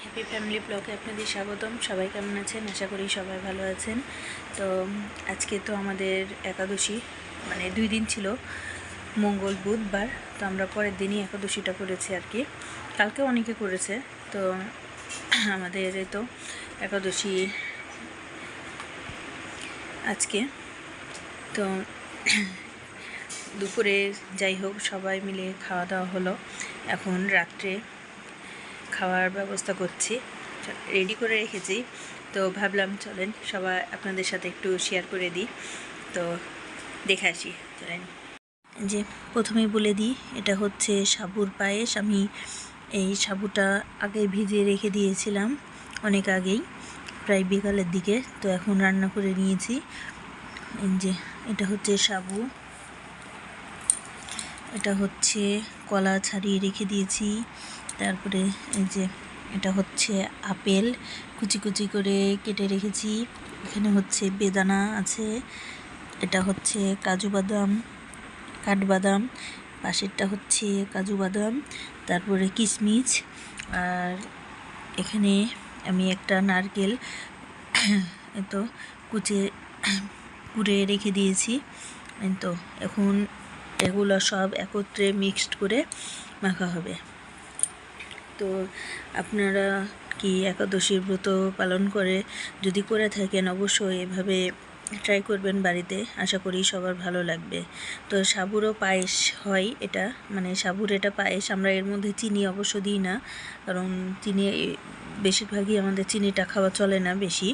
Happy family ব্লগে আপনাদের স্বাগতম। সবাই কেমন আছেন? আশা করি সবাই ভালো আছেন। তো, আজকে তো আমাদের একাদশী মানে দুই দিন ছিল, মঙ্গল, বুধবার। তো আমরা পরের দিনই একাদশীটা করেছি আর কি। কালকে অনেকে করেছে। তো, আমাদের তো একাদশী আজকে। তো, দুপুরে যাই হোক, সবাই মিলে খাওয়া দাওয়া হলো। এখন রাত্রে খাওয়ার ব্যবস্থা করছি। রেডি করে রেখেছি। তো ভাবলাম, চলেন, সবাই আপনাদের সাথে একটু শেয়ার করে দিই। তো দেখে আসি, চলেন। যে, প্রথমেই বলে দিই, এটা হচ্ছে সাবুর পায়েস। আমি এই সাবুটা আগে ভিজিয়ে রেখে দিয়েছিলাম অনেক আগেই, প্রায় বিকালের দিকে। তো এখন রান্না করে নিয়েছি। যে, এটা হচ্ছে সাবু। এটা হচ্ছে কলা ছাড়িয়ে রেখে দিয়েছি। তারপরে এই যে এটা হচ্ছে আপেল। কুচি কুচি করে কেটে রেখেছি। এখানে হচ্ছে বেদানা আছে। এটা হচ্ছে কাজু বাদাম, কাঠবাদাম, পাশেরটা হচ্ছে কাজু বাদাম, তারপরে কিশমিশ আর এখানে আমি একটা নারকেল তো কুচে কুড়ে রেখে দিয়েছি। তো, এখন এগুলো সব একত্রে মিক্সড করে মাখা হবে। তো আপনারা কি একাদশীর ব্রত পালন করে যদি করে থাকেন অবশ্যই এভাবে ট্রাই করবেন বাড়িতে। আশা করি সবার ভালো লাগবে। তো সাবুরও পায়েস হয় এটা মানে সাবুর এটা পায়েস, আমরা এর মধ্যে চিনি অবশ্য দিই না, কারণ চিনি, বেশিরভাগই আমাদের চিনিটা খাওয়া চলে না বেশি,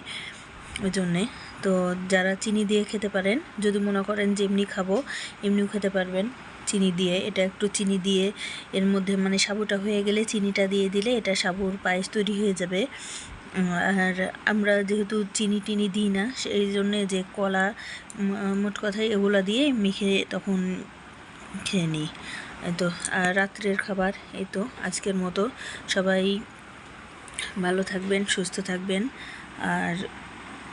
ওই জন্যে। তো যারা চিনি দিয়ে খেতে পারেন, যদি মনে করেন যে এমনি খাব, এমনিও খেতে পারবেন চিনি দিয়ে। এটা একটু চিনি দিয়ে, এর মধ্যে মানে সাবুটা হয়ে গেলে চিনিটা দিয়ে দিলে এটা সাবুর পায়েস তৈরি হয়ে যাবে। আর আমরা যেহেতু চিনি টিনি দিই না, সেই জন্যে যে কলা মোট কথায় এগুলো দিয়ে মেখে তখন খেয়ে নিই। তো, আর রাত্রের খাবার, এই তো আজকের মতো। সবাই ভালো থাকবেন, সুস্থ থাকবেন। আর